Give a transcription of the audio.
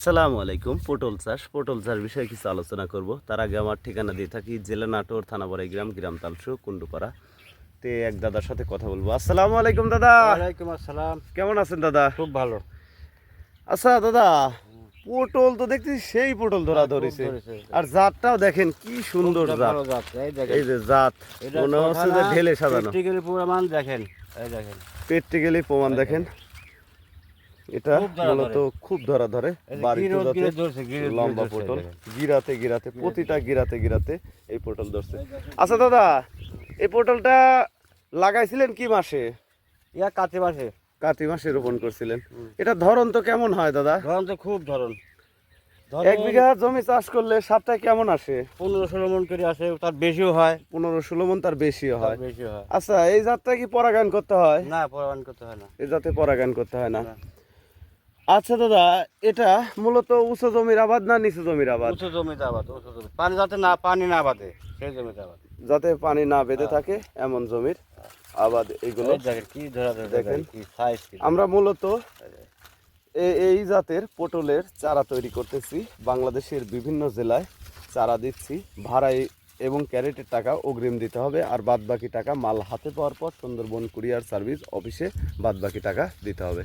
আসসালামু আলাইকুম পটল চাষ। পটল চাষ বিষয়ে কিছু আলোচনা করব। তার আগে আমার ঠিকানা দিয়ে থাকি জেলা নাটোর থানা বড়াই গ্রাম গ্রাম তালসু কুন্ডুপাড়া তে এক দাদার সাথে কথা বলব। আসসালামু আলাইকুম দাদা। ওয়ালাইকুম আসসালাম। কেমন আছেন দাদা? খুব ভালো। আচ্ছা দাদা পটল তো দেখছি সেই পটল ধরা হ্যাঁ, ধরেছে। আর জাতটাও দেখেন কি সুন্দর জাত। এই যে জাত মনে হচ্ছে যে ঢেলে সাজানো। দেখেন এই দেখেন। পেটে গেলে প্রমাণ দেখেন। এটা মূলত খুব ধরা ধরে। লম্বা পটল। গিরাতে গিরাতে প্রতিটা গিরাতে গিরাতে এই পটল ধরছে। আচ্ছা দাদা এই পটলটা লাগাইছিলেন কি মাসে? ইয়া কাতে মাসে। কাতি মাসে রোপণ করছিলেন। এটা ধরন তো কেমন হয় দাদা? ধরন তো খুব ধরন। এক বিঘা জমি চাষ করলে সাতটায় কেমন আসে? পনেরো ষোলো মন করে আসে তার বেশিও হয়। পনেরো ষোলো মন তার বেশিও হয়। আচ্ছা এই জাতটা কি পরাগায়ন করতে হয়? না প্রমাণ করতে হয় না। এই জাতে পরাগায়ন করতে হয় না। আচ্ছা দাদা এটা মূলত উঁচু জমির আবাদ না নিচু জমির আবাদ? উঁচু জমিতে আবাদ উঁচু জমি। পানি যাতে না পানি না বাদে সেই জমিতে আবাদ। যাতে পানি না বেঁধে থাকে এমন জমির আবাদ দেখেন কি ধরা দেখেন। আমরা মূলত এই জাতের পটলের চারা তৈরি করতেছি। বাংলাদেশের বিভিন্ন জেলায় চারা দিচ্ছি। ভাড়ায় এবং ক্যারেটের টাকা অগ্রিম দিতে হবে। আর বাদ বাকি টাকা মাল হাতে পাওয়ার পর সুন্দরবন কুরিয়ার সার্ভিস অফিসে বাদ বাকি টাকা দিতে হবে।